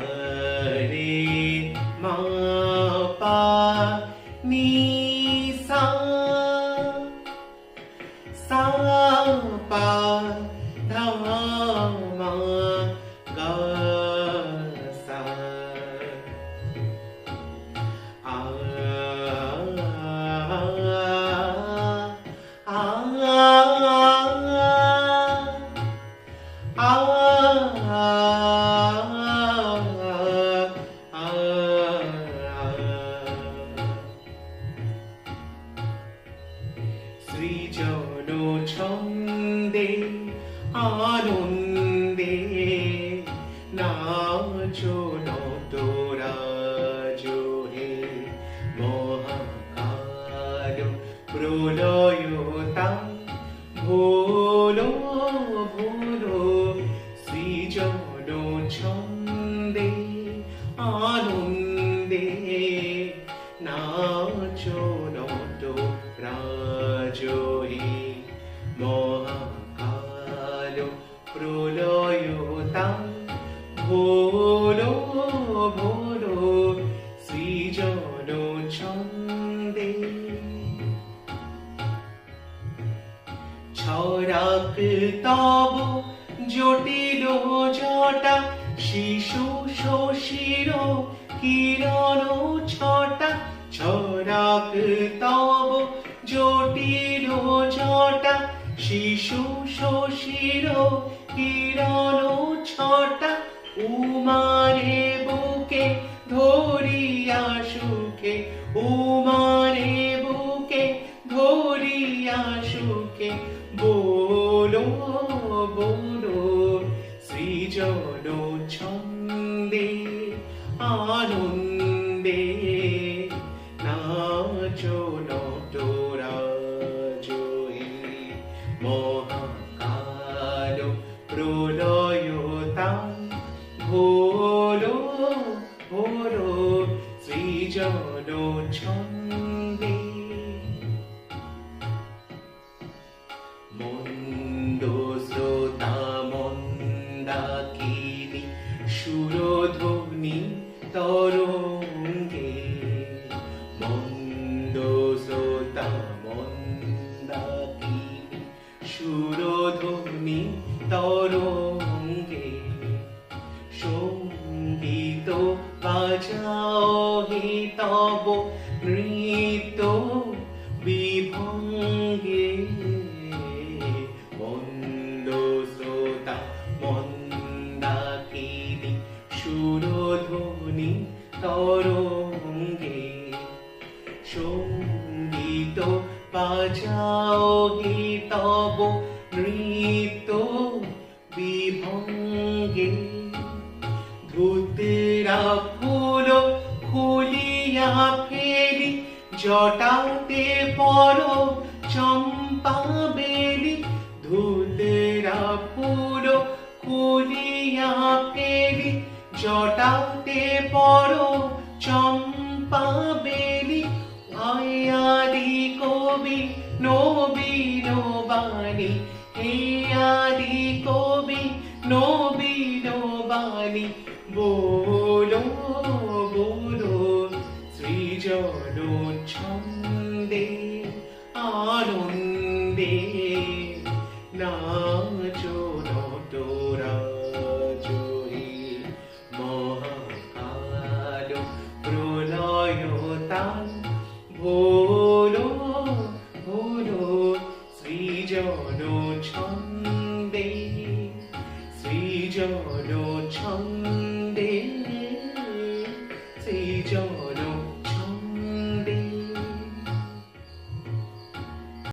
re ma pa ছন্দে আনন্দে নাচো তোরা জোহে মহাকাল প্রলয়তা ভোলো ভোলো সৃজন ছন্দে আনন্দে নাচো নত প্রলয়তা ভোলো ভোলো সৃজন ছন্দে ছড়াক তব জটিল জটা, শিশু শশীর কিরণ ছটা। ছড়াক তব জটিল জটা, শিশু শশীর কিরণ ছটা উমারে বুকে ধরিয়া সুখে, উমারে বুকে ধরিয়া সুখে, বলো বলো, সৃজন ছন্দে, আনন্দে, নাচো নটোরা জয়ী মহাকাল প্রলয়তা ভোলো ভোলো সৃজন ছন্দে মন্দ শ্রোতা মন্দাকিনী সুরধ্বনি তরঙ্গে মন্দ শ্রোতা মন্দাকিনী সুরধ্বনি তরঙ্গে তব নৃত্য বিভঙ্গে। মন্দ শ্রোতা মন্দাকিনী সুরধ্বনি তরঙ্গে। সংগীত বাজাও হে তব নৃত্য বিভঙ্গে। খুলিয়া ফেলি জটাতে পর, চম্পা বেলি, ধুতেরা ফুল খুলিয়া ফেলি জটাতে পর, চম্পা বেলি আয়াদি কবি নবীন বাণী, হে আদি কবি নবীন বাণী বলো ছন্দে আনন্দে নাচো নটোরা জয়ী মহাকাল প্রলয়তান ভোলো ভোলো সৃজন ছন্দে সৃজন ছন্দে সৃজন